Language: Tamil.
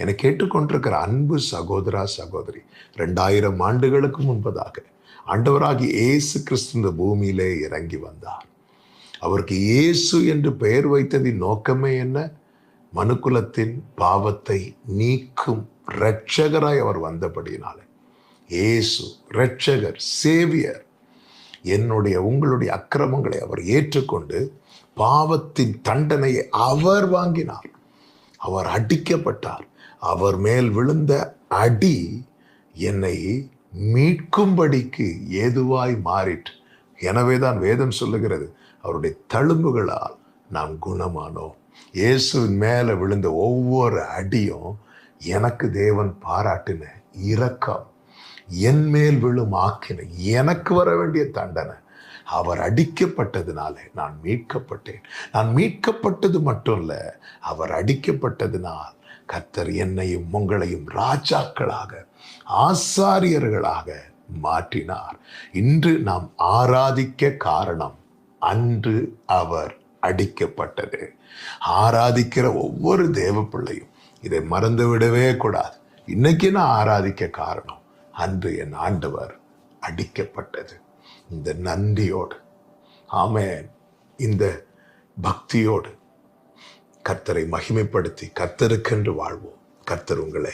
என கேட்டுக்கொண்டிருக்கிற அன்பு சகோதரா சகோதரி ரெண்டாயிரம் ஆண்டுகளுக்கு முன்பதாக ஆண்டவராகி இயேசு கிறிஸ்து இந்த பூமியிலே இறங்கி வந்தார். அவருக்கு இயேசு என்று பெயர் வைத்ததின் நோக்கமே என்ன? மனுக்குலத்தின் பாவத்தை நீக்கும் இரட்சகராய் அவர் வந்தபடியினாலே. இயேசு இரட்சகர் சேவியர் என்னுடைய உங்களுடைய அக்கிரமங்களை அவர் ஏற்றுக்கொண்டு பாவத்தின் தண்டனையை அவர் வாங்கினார். அவர் அடிக்கப்பட்டார். அவர் மேல் விழுந்த அடி என்னை மீட்கும்படிக்கு ஏதுவாய் மாறிற்று. எனவேதான் வேதம் சொல்லுகிறது அவருடைய தழும்புகளால் நாம் குணமானோம். இயேசுவின் மேலே விழுந்த ஒவ்வொரு அடியும் எனக்கு தேவன் பாராட்டின இரக்கம் என் மேல் விழும் ஆக்கின எனக்கு வர வேண்டிய தண்டனை அவர் அடிக்கப்பட்டதுனால நான் மீட்கப்பட்டேன். நான் மீட்கப்பட்டது மட்டும் இல்ல அவர் அடிக்கப்பட்டதினால் கர்த்தர் என்னையும் உங்களையும் ராஜாக்களாக ஆசாரியர்களாக மாற்றினார். இன்று நாம் ஆராதிக்க காரணம் அன்று அவர் அடிக்கப்பட்டது. ஆராதிக்கிற ஒவ்வொரு தேவ பிள்ளையும் இதை மறந்து விடவே கூடாது. இன்னைக்கு நான் ஆராதிக்க காரணம் அன்று என் ஆண்டவர் அடிக்கப்பட்டது. இந்த நன்றியோடு ஆமென். இந்த பக்தியோடு கர்த்தரை மகிமைப்படுத்தி கர்த்தருக்கென்று வாழ்வோம். கர்த்தர் உங்களை